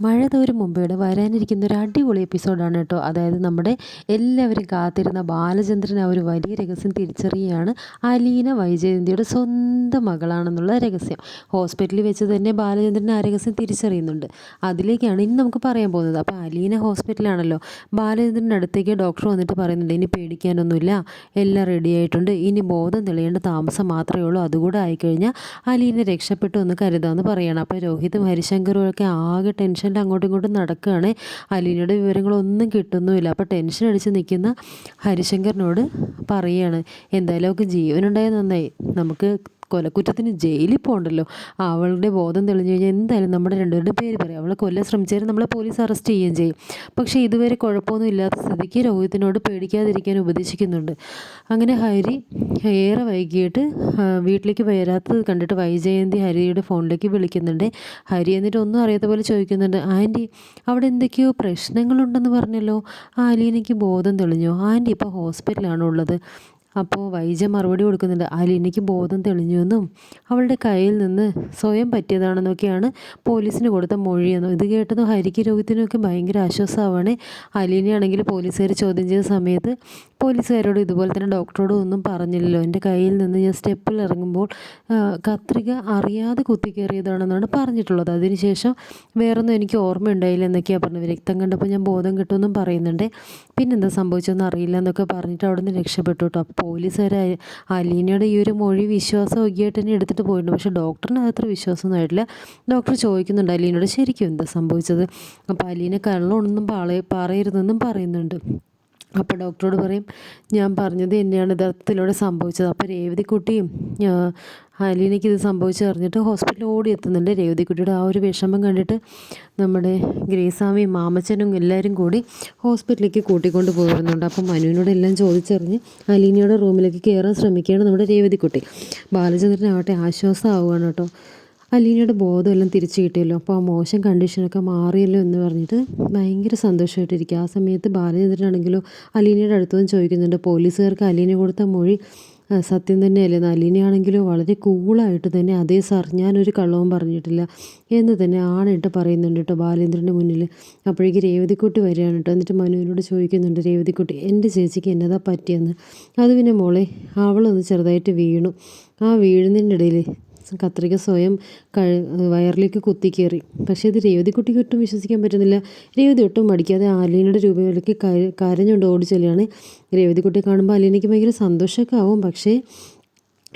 മഴ തോരും മുമ്പേടെ വരാനിരിക്കുന്ന ഒരു അടിപൊളി എപ്പിസോഡാണ് കേട്ടോ. അതായത് നമ്മുടെ എല്ലാവരും കാത്തിരുന്ന ബാലചന്ദ്രൻ ആ ഒരു വലിയ രഹസ്യം തിരിച്ചറിയുകയാണ് അലീന വൈജയന്തിയുടെ സ്വന്തം മകളാണെന്നുള്ള രഹസ്യം. ഹോസ്പിറ്റലിൽ വെച്ച് തന്നെ ബാലചന്ദ്രൻ ആ രഹസ്യം തിരിച്ചറിയുന്നുണ്ട്. അതിലേക്കാണ് ഇനി നമുക്ക് പറയാൻ പോകുന്നത്. അപ്പോൾ അലീന ഹോസ്പിറ്റലാണല്ലോ ബാലചന്ദ്രന്റെ അടുത്തേക്ക് ഡോക്ടർ വന്നിട്ട് പറയുന്നുണ്ട് ഇനി പേടിക്കാനൊന്നുമില്ല. എല്ലാം റെഡി ആയിട്ടുണ്ട്. ഇനി ബോധം തെളിയേണ്ട താമസം മാത്രമേ ഉള്ളൂ. അതുകൂടെ ആയിക്കഴിഞ്ഞാൽ അലീന രക്ഷപ്പെട്ടു എന്ന് കരുതാമെന്ന് പറയണം. അപ്പോൾ രോഹിതും ഹരിശങ്കറും ഒക്കെ ആകെ ടെൻഷൻ ടെൻഷനിൽ അങ്ങോട്ടും ഇങ്ങോട്ടും നടക്കുകയാണ്. അലീനയുടെ വിവരങ്ങളൊന്നും കിട്ടുന്നുമില്ല. അപ്പോൾ ടെൻഷൻ അടിച്ച് നിൽക്കുന്ന ഹരിശങ്കറിനോട് പറയുകയാണ് എന്തായാലും അവൾക്ക് ജീവനുണ്ടായത് നന്നായി. നമുക്ക് കൊലക്കുറ്റത്തിന് ജയിലിൽ പോകണ്ടല്ലോ. അവളുടെ ബോധം തെളിഞ്ഞു കഴിഞ്ഞാൽ എന്തായാലും നമ്മുടെ രണ്ടുപേരുടെ പേര് പറയും. അവളെ കൊല്ലാൻ ശ്രമിച്ചാലും നമ്മളെ പോലീസ് അറസ്റ്റ് ചെയ്യുകയും ചെയ്യും. പക്ഷേ ഇതുവരെ കുഴപ്പമൊന്നും ഇല്ലാത്ത സ്ഥിതിക്ക് രോഹിത്തിനോട് പേടിക്കാതിരിക്കാൻ ഉപദേശിക്കുന്നുണ്ട്. അങ്ങനെ ഹരി ഏറെ വൈകിട്ട് വീട്ടിലേക്ക് വരാത്തത് കണ്ടിട്ട് വൈജയന്തി ഹരിയുടെ ഫോണിലേക്ക് വിളിക്കുന്നുണ്ട്. ഹരി എന്നിട്ട് ഒന്നും അറിയാത്ത പോലെ ചോദിക്കുന്നുണ്ട് ആന്റി അവിടെ എന്തൊക്കെയോ പ്രശ്നങ്ങളുണ്ടെന്ന് പറഞ്ഞല്ലോ. ആ അലീനയ്ക്ക് ബോധം തെളിഞ്ഞോ. ആന്റി ഇപ്പോൾ ഹോസ്പിറ്റലാണ് ഉള്ളത് അപ്പോൾ വൈജ മറുപടി കൊടുക്കുന്നുണ്ട് അലീനയ്ക്ക് ബോധം തെളിഞ്ഞുവെന്നും അവളുടെ കയ്യിൽ നിന്ന് സ്വയം പറ്റിയതാണെന്നൊക്കെയാണ് പോലീസിന് കൊടുത്ത മൊഴിയെന്നും. ഇത് കേട്ടതും ഹരിക്ക് രോഗത്തിനൊക്കെ ഭയങ്കര ആശ്വാസമാവാണ്. അലീനയാണെങ്കിൽ പോലീസുകാർ ചോദ്യം ചെയ്ത സമയത്ത് പോലീസുകാരോട് ഇതുപോലെ തന്നെ ഡോക്ടറോടും ഒന്നും പറഞ്ഞില്ലല്ലോ. എന്റെ കയ്യിൽ നിന്ന് ഞാൻ സ്റ്റെപ്പിൽ ഇറങ്ങുമ്പോൾ കത്രിക അറിയാതെ കുത്തിക്കേറിയതാണെന്നാണ് പറഞ്ഞിട്ടുള്ളത്. അതിനുശേഷം വേറൊന്നും എനിക്ക് ഓർമ്മയുണ്ടായില്ല എന്നൊക്കെയാണ് പറഞ്ഞത്. രക്തം കണ്ടപ്പോൾ ഞാൻ ബോധം കിട്ടുമെന്നും പറയുന്നുണ്ട്. പിന്നെന്താ സംഭവിച്ചതെന്ന് അറിയില്ല എന്നൊക്കെ പറഞ്ഞിട്ട് അവിടെ നിന്ന് രക്ഷപ്പെട്ടു കേട്ടോ പോലീസുകാർ അലീനയുടെ ഈ ഒരു മൊഴി വിശ്വാസമൊക്കെയായിട്ട് തന്നെ എടുത്തിട്ട് പോയിട്ടുണ്ട്. പക്ഷേ ഡോക്ടറിന് അത്ര വിശ്വാസമൊന്നും ആയിട്ടില്ല ഡോക്ടർ ചോദിക്കുന്നുണ്ട് അലീനയോട് ശരിക്കും എന്താ സംഭവിച്ചത്? അപ്പോൾ അലീന കള്ളമൊന്നും പറയരുതെന്നും പറയുന്നുണ്ട്. അപ്പോൾ ഡോക്ടറോട് പറയും ഞാൻ പറഞ്ഞത് തന്നെയാണ് യഥാർത്ഥത്തിലൂടെ സംഭവിച്ചത്. അപ്പോൾ രേവതിക്കുട്ടിയും അലീനയ്ക്ക് ഇത് സംഭവിച്ചറിഞ്ഞിട്ട് ഹോസ്പിറ്റലിൽ ഓടി എത്തുന്നുണ്ട് രേവതിക്കുട്ടിയുടെ ആ ഒരു വിഷമം കണ്ടിട്ട് നമ്മുടെ ഗ്രേസാമിയും മാമച്ചനും എല്ലാവരും കൂടി ഹോസ്പിറ്റലിലേക്ക് കൂട്ടിക്കൊണ്ട് പോകുന്നുണ്ട് അപ്പം മനുവിനോട് എല്ലാം ചോദിച്ചറിഞ്ഞ് അലീനയുടെ റൂമിലേക്ക് കയറാൻ ശ്രമിക്കുകയാണ് നമ്മുടെ രേവതിക്കുട്ടി. ബാലചന്ദ്രനാവട്ടെ ആശ്വാസമാവുകയാണ് കേട്ടോ. അലീനയുടെ ബോധമെല്ലാം തിരിച്ചു കിട്ടിയല്ലോ. അപ്പോൾ ആ മോശം കണ്ടീഷനൊക്കെ മാറിയല്ലോ എന്ന് പറഞ്ഞിട്ട് ഭയങ്കര സന്തോഷമായിട്ടിരിക്കുക. ആ സമയത്ത് ബാലചന്ദ്രനാണെങ്കിലോ അലീനയുടെ അടുത്തുനിന്ന് ചോദിക്കുന്നുണ്ട്. പോലീസുകാർക്ക് അലീന കൊടുത്ത മൊഴി സത്യം തന്നെയല്ലേ? അലീനയാണെങ്കിലോ വളരെ കൂളായിട്ട് തന്നെ അതേ സാർ ഞാനൊരു കള്ളവും പറഞ്ഞിട്ടില്ല എന്ന് തന്നെ ആണിട്ട് പറയുന്നുണ്ട് കേട്ടോ ബാലേന്ദ്രന്റെ മുന്നിൽ. അപ്പോഴേക്ക് രേവതിക്കുട്ടി വരികയാണ് കേട്ടോ. എന്നിട്ട് മനുവിനോട് ചോദിക്കുന്നുണ്ട് രേവതിക്കുട്ടി എന്റെ ചേച്ചിക്ക് എന്നതാ പറ്റിയെന്ന്? അത് പിന്നെ മോളെ അവളൊന്ന് ചെറുതായിട്ട് വീണു. ആ വീഴുന്നതിന്റെ ഇടയിൽ കത്രിക സ്വയം കഴി വയറിലേക്ക് കുത്തിക്കേറി. പക്ഷേ ഇത് രേവതിക്കുട്ടിക്ക് ഒട്ടും വിശ്വസിക്കാൻ പറ്റുന്നില്ല. രേവതി ഒട്ടും മടിക്കാതെ ആലീനയുടെ രൂപയിലേക്ക് കരഞ്ഞുകൊണ്ട് ഓടി ചെല്ലുകയാണ് രേവതിക്കുട്ടിയെ കാണുമ്പോൾ അലീനയ്ക്ക് ഭയങ്കര സന്തോഷമൊക്കെ ആവും പക്ഷേ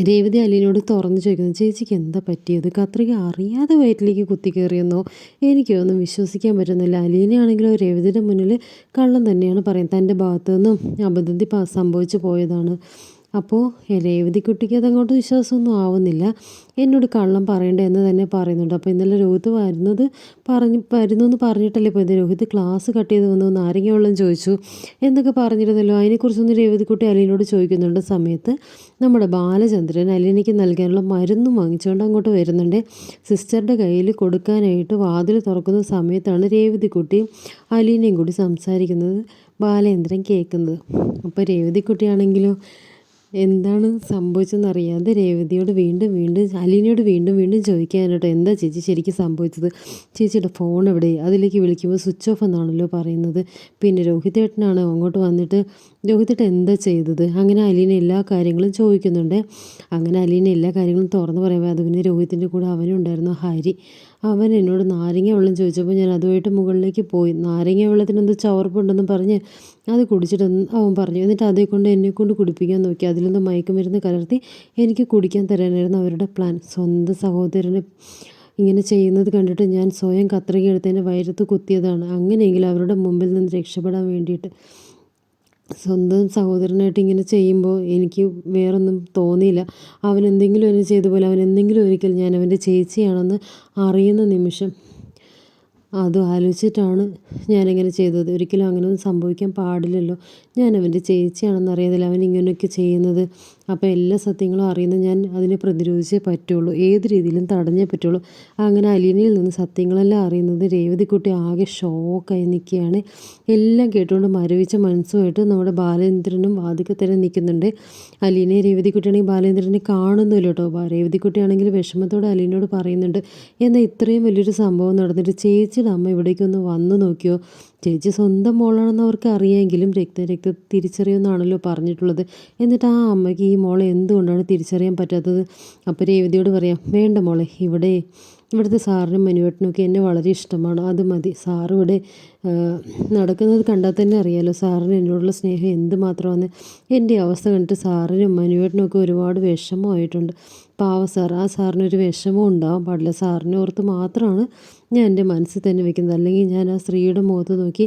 രേവതി അലീനോട് തുറന്ന് ചോദിക്കുന്നു ചേച്ചിക്ക് എന്താ പറ്റിയത്? കത്രിക അറിയാതെ വയറ്റിലേക്ക് കുത്തിക്കേറിയെന്നോ? എനിക്കൊന്നും വിശ്വസിക്കാൻ പറ്റുന്നില്ല. അലീനയാണെങ്കിലോ രേവതിയുടെ മുന്നിൽ കള്ളം തന്നെയാണ് പറയുന്നത്. തന്റെ ഭാഗത്തു നിന്നും അബദ്ധത്തിൽ സംഭവിച്ചു പോയതാണ്. അപ്പോൾ രേവതിക്കുട്ടിക്ക് അതങ്ങോട്ട് വിശ്വാസമൊന്നും ആവുന്നില്ല. എന്നോട് കള്ളം പറയണ്ട എന്ന് തന്നെ പറയുന്നുണ്ട്. അപ്പോൾ ഇന്നലെ രോഹിത് വരുന്നത് പറഞ്ഞ് വരുന്നു എന്ന് പറഞ്ഞിട്ടല്ലേ പോയത്? രോഹിത് ക്ലാസ് കട്ട് ചെയ്ത് വന്നു നാരങ്ങ വെള്ളം ചോദിച്ചു. എന്നൊക്കെ പറഞ്ഞിരുന്നല്ലോ. അതിനെക്കുറിച്ചൊന്ന് രേവതിക്കുട്ടി അലീനോട് ചോദിക്കുന്നുണ്ട്. സമയത്ത് നമ്മുടെ ബാലചന്ദ്രൻ അലീനയ്ക്ക് നൽകാനുള്ള മരുന്നും വാങ്ങിച്ചുകൊണ്ട് അങ്ങോട്ട് വരുന്നുണ്ട്. സിസ്റ്ററുടെ കയ്യിൽ കൊടുക്കാനായിട്ട് വാതിൽ തുറക്കുന്ന സമയത്താണ് രേവതിക്കുട്ടിയും അലീനയും കൂടി സംസാരിക്കുന്നത്. ബാലേന്ദ്രൻ കേൾക്കുന്നത്. അപ്പോൾ രേവതിക്കുട്ടിയാണെങ്കിലോ എന്താണ് സംഭവിച്ചതെന്നറിയാതെ രേവതിയോട് വീണ്ടും വീണ്ടും അലീനയോട് വീണ്ടും വീണ്ടും ചോദിക്കാനായിട്ട്. എന്താ ചേച്ചി ശരിക്കും സംഭവിച്ചത്? ചേച്ചിയുടെ ഫോൺ എവിടെ? അതിലേക്ക് വിളിക്കുമ്പോൾ സ്വിച്ച് ഓഫ് എന്നാണല്ലോ പറയുന്നത്. പിന്നെ രോഹിതേട്ടനാണ് അങ്ങോട്ട് വന്നിട്ട് രോഹിതേട്ടൻ എന്താ ചെയ്തത്? അങ്ങനെ അലീന എല്ലാ കാര്യങ്ങളും ചോദിക്കുന്നുണ്ട്. അങ്ങനെ അലീന എല്ലാ കാര്യങ്ങളും തുറന്ന് പറയുമ്പോൾ അത് പിന്നെ രോഹിത്തിന്റെ കൂടെ അവനും ഉണ്ടായിരുന്നു ഹരി. അവൻ എന്നോട് നാരങ്ങ വെള്ളം ചോദിച്ചപ്പോൾ ഞാൻ അതുമായിട്ട് മുകളിലേക്ക് പോയി. നാരങ്ങ വെള്ളത്തിന് എന്തോ ചവർപ്പുണ്ടെന്ന് പറഞ്ഞ് അത് കുടിച്ചിട്ടെന്ന് അവൻ പറഞ്ഞു എന്നിട്ട് അതേ കൊണ്ട് എന്നെ കൊണ്ട് കുടിപ്പിക്കാൻ നോക്കി. അതിലൊന്ന് മയക്കുമരുന്ന് കലർത്തി എനിക്ക് കുടിക്കാൻ തരാനായിരുന്നു അവരുടെ പ്ലാൻ സ്വന്തം സഹോദരനെ ഇങ്ങനെ ചെയ്യുന്നത് കണ്ടിട്ട് ഞാൻ സ്വയം കത്രിക എടുത്തതിന്റെ വയറത്ത് കുത്തിയതാണ്. അങ്ങനെയെങ്കിലും അവരുടെ മുമ്പിൽ നിന്ന് രക്ഷപ്പെടാൻ വേണ്ടിയിട്ട്. സ്വന്തം സഹോദരനായിട്ട് ഇങ്ങനെ ചെയ്യുമ്പോൾ എനിക്ക് വേറൊന്നും തോന്നിയില്ല. അവൻ എന്തെങ്കിലും എന്നെ ചെയ്ത പോലെ അവൻ എന്തെങ്കിലും ഒരിക്കൽ ഞാൻ അവന്റെ ചേച്ചിയാണെന്ന് അറിയുന്ന നിമിഷം അത് ആലോചിച്ചിട്ടാണ് ഞാനിങ്ങനെ ചെയ്തത്. ഒരിക്കലും അങ്ങനെയൊന്നും സംഭവിക്കാൻ പാടില്ലല്ലോ. ഞാനവന്റെ അവൻ ഇങ്ങനെയൊക്കെ ചെയ്യുന്നത്. അപ്പോൾ എല്ലാ സത്യങ്ങളും അറിയുന്ന ഞാൻ അതിനെ പ്രതിരോധിച്ചേ പറ്റുള്ളൂ. ഏത് രീതിയിലും തടഞ്ഞേ പറ്റുള്ളൂ. അങ്ങനെ അലീനയിൽ നിന്ന് സത്യങ്ങളെല്ലാം അറിയുന്നത് രേവതിക്കുട്ടി ആകെ ഷോക്കായി നിൽക്കുകയാണ്. എല്ലാം കേട്ടുകൊണ്ട് മരവിച്ച മനസ്സുമായിട്ട് നമ്മുടെ ബാലേന്ദ്രനും വാതിക്കൽ തന്നെ നിൽക്കുന്നുണ്ട്. അലീനയെ രേവതിക്കുട്ടിയാണെങ്കിൽ ബാലേന്ദ്രനെ കാണുന്നില്ല കേട്ടോ. രേവതിക്കുട്ടിയാണെങ്കിൽ വിഷമത്തോടെ അലീനയോട് പറയുന്നുണ്ട് എന്നാൽ ഇത്രയും വലിയൊരു സംഭവം നടന്നിട്ട് ചേച്ചിയുടെ അമ്മ ഇവിടേക്കൊന്ന് വന്നു നോക്കിയോ? ചേച്ചി സ്വന്തം മോളാണെന്ന് അവർക്ക് അറിയാമെങ്കിലും രക്ത രക്ത തിരിച്ചറിയുമെന്നാണല്ലോ പറഞ്ഞിട്ടുള്ളത്. എന്നിട്ട് ആ അമ്മയ്ക്ക് ഈ മോളെ എന്തുകൊണ്ടാണ് തിരിച്ചറിയാൻ പറ്റാത്തത്? അപ്പോൾ രേവതിയോട് പറയാം വേണ്ട മോളെ ഇവിടെ ഇവിടുത്തെ സാറിനും മനുവേട്ടനുമൊക്കെ എന്നെ വളരെ ഇഷ്ടമാണ്. അത് മതി. സാറിവിടെ നടക്കുന്നത് കണ്ടാൽ തന്നെ അറിയാലോ സാറിന് എന്നോടുള്ള സ്നേഹം എന്തുമാത്രമാണ്. എന്റെ അവസ്ഥ കണ്ടിട്ട് സാറിനും മനുവേട്ടനും ഒക്കെ ഒരുപാട് വിഷമമായിട്ടുണ്ട്. പാവ സാർ ആ സാറിനൊരു വിഷമം ഉണ്ടാവാൻ പാടില്ല. സാറിനെ ഓർത്ത് മാത്രമാണ് ഞാൻ എന്റെ മനസ്സിൽ തന്നെ വെക്കുന്നത്. അല്ലെങ്കിൽ ഞാൻ ആ സ്ത്രീയുടെ മുഖത്ത് നോക്കി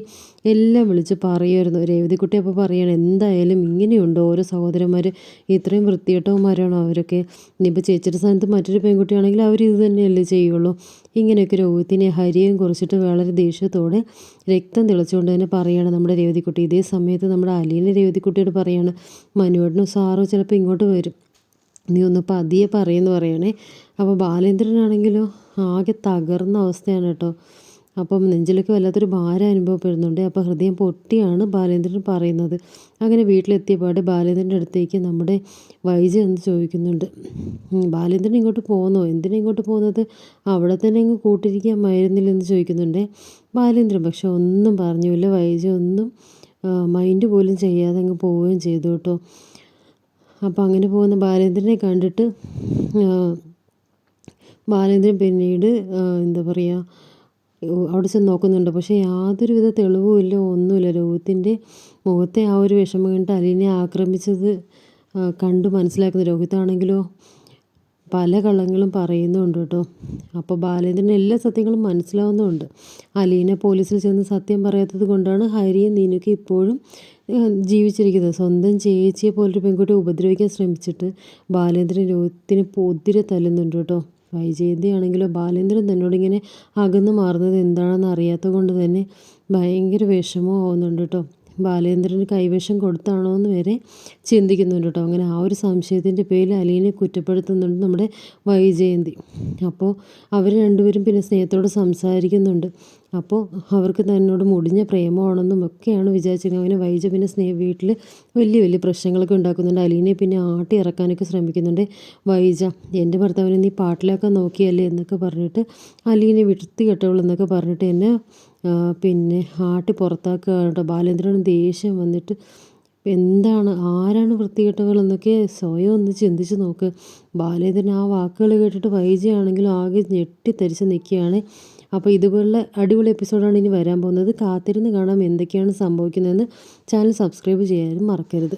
എല്ലാം വിളിച്ച് പറയുമായിരുന്നു. രേവതിക്കുട്ടി അപ്പോൾ പറയണം എന്തായാലും ഇങ്ങനെയുണ്ടോ ഓരോ സഹോദരന്മാർ ഇത്രയും വൃത്തികെട്ടവന്മാരാണോ അവരൊക്കെ? ഇനിയിപ്പോൾ ചേച്ചിയുടെ സ്ഥാനത്ത് മറ്റൊരു പെൺകുട്ടിയാണെങ്കിൽ അവർ ഇത് തന്നെയല്ലേ ചെയ്യുള്ളൂ ഇങ്ങനെയൊക്കെ രോഗത്തിനെ ഹരിയും കുറിച്ചിട്ട് വളരെ ദേഷ്യത്തോടെ രക്തം തിളച്ചുകൊണ്ട് തന്നെ പറയുകയാണ് നമ്മുടെ രേവതിക്കുട്ടി. ഇതേ സമയത്ത് നമ്മുടെ അലീന രേവതിക്കുട്ടിയോട് പറയുകയാണ് മനുവേട്ടനും സാറോ ചിലപ്പോൾ ഇങ്ങോട്ട് വരും. നീ ഒന്ന് പതിയെ പറയുമെന്ന് പറയണേ. അപ്പോൾ ബാലേന്ദ്രനാണെങ്കിലോ ആകെ തകർന്ന അവസ്ഥയാണ് കേട്ടോ. അപ്പം നെഞ്ചിലൊക്കെ വല്ലാത്തൊരു ഭാരം അനുഭവപ്പെടുന്നുണ്ട്. അപ്പോൾ ഹൃദയം പൊട്ടിയാണ് ബാലേന്ദ്രൻ പറയുന്നത്. അങ്ങനെ വീട്ടിലെത്തിയപാട് ബാലേന്ദ്രന്റെ അടുത്തേക്ക് നമ്മുടെ വൈജ എന്ന് ചോദിക്കുന്നുണ്ട്. ബാലേന്ദ്രൻ ഇങ്ങോട്ട് പോകുന്നോ എന്തിനാ ഇങ്ങോട്ട് പോകുന്നത്? അവിടെ തന്നെ അങ്ങ് കൂട്ടിരിക്കാമായിരുന്നില്ലെന്ന് ചോദിക്കുന്നുണ്ട്. ബാലേന്ദ്രൻ പക്ഷെ ഒന്നും പറഞ്ഞില്ല വൈജ ഒന്നും മൈൻഡ് പോലും ചെയ്യാതെ അങ്ങ് പോവുകയും ചെയ്തു കേട്ടോ. അപ്പോൾ അങ്ങനെ പോകുന്ന ബാലേന്ദ്രനെ കണ്ടിട്ട് ബാലേന്ദ്രൻ പിന്നീട് എന്താ പറയുക അവിടെ ചെന്ന് നോക്കുന്നുണ്ട്. പക്ഷേ യാതൊരുവിധ തെളിവും ഇല്ല ഒന്നുമില്ല. രോഹിത്തിന്റെ മുഖത്തെ ആ ഒരു വിഷമം കണ്ടിട്ട് അലീനെ ആക്രമിച്ചത് കണ്ട് മനസ്സിലാക്കുന്ന രോഹിത്താണെങ്കിലോ പല കള്ളങ്ങളും പറയുന്നുണ്ട് കേട്ടോ. അപ്പോൾ ബാലേന്ദ്രന് എല്ലാ സത്യങ്ങളും മനസ്സിലാവുന്നുമുണ്ട് അലീന പോലീസിൽ ചെന്ന് സത്യം പറയാത്തത് കൊണ്ടാണ് ഹരിയും നീനൊക്കെ ഇപ്പോഴും ജീവിച്ചിരിക്കുന്നത്. സ്വന്തം ചേച്ചിയെ പോലൊരു പെൺകുട്ടിയെ ഉപദ്രവിക്കാൻ ശ്രമിച്ചിട്ട് ബാലേന്ദ്രൻ രോഹിത്തിന് പൊതിരെ തല്ലുന്നുണ്ട് കേട്ടോ. വൈജയന്തി ആണെങ്കിലോ ബാലേന്ദ്രൻ തന്നോടിങ്ങനെ അകന്ന് മാറുന്നത് എന്താണെന്ന് അറിയാത്തത് കൊണ്ട് തന്നെ ഭയങ്കര വിഷമവും ആവുന്നുണ്ട് കേട്ടോ. ബാലേന്ദ്രന് കൈവശം കൊടുത്താണോ എന്ന് വരെ ചിന്തിക്കുന്നുണ്ട് കേട്ടോ. അങ്ങനെ ആ ഒരു സംശയത്തിന്റെ പേരിൽ അലീനെ കുറ്റപ്പെടുത്തുന്നുണ്ട് നമ്മുടെ വൈജയന്തി. അപ്പോൾ അവർ രണ്ടുപേരും പിന്നെ സ്നേഹത്തോട് സംസാരിക്കുന്നുണ്ട്. അപ്പോൾ അവർക്ക് തന്നോട് മുടിഞ്ഞ പ്രേമമാണെന്നും ഒക്കെയാണ് വിചാരിച്ചിരിക്കുന്നത്. അങ്ങനെ വൈജ പിന്നെ സ്നേഹ വീട്ടിൽ വലിയ വലിയ പ്രശ്നങ്ങളൊക്കെ ഉണ്ടാക്കുന്നുണ്ട്. അലീനെ പിന്നെ ആട്ടി ഇറക്കാനൊക്കെ ശ്രമിക്കുന്നുണ്ട് വൈജ. എന്റെ ഭർത്താവിനെ നീ പാട്ടിലൊക്കെ നോക്കിയല്ലേ എന്നൊക്കെ പറഞ്ഞിട്ട് അലീനെ വിടുത്തി കെട്ടവളെന്നൊക്കെ പറഞ്ഞിട്ട് എന്നെ പിന്നെ ആട്ടി പുറത്താക്കുക കേട്ടോ ബാലേന്ദ്രന് ദേഷ്യം വന്നിട്ട് എന്താണ് ആരാണ് വൃത്തികെട്ടവളെന്നൊക്കെ സ്വയം ഒന്ന് ചിന്തിച്ച് നോക്ക്. ബാലേന്ദ്രൻ ആ വാക്കുകൾ കേട്ടിട്ട് വൈജയാണെങ്കിലും ആകെ ഞെട്ടിത്തരിച്ച് നിൽക്കുകയാണ്. അപ്പോൾ ഇതുപോലുള്ള അടിപൊളി എപ്പിസോഡാണ് ഇനി വരാൻ പോകുന്നത്. കാത്തിരുന്ന് കാണാം എന്തൊക്കെയാണ് സംഭവിക്കുന്നതെന്ന് ചാനൽ സബ്സ്ക്രൈബ് ചെയ്യാനും മറക്കരുത്.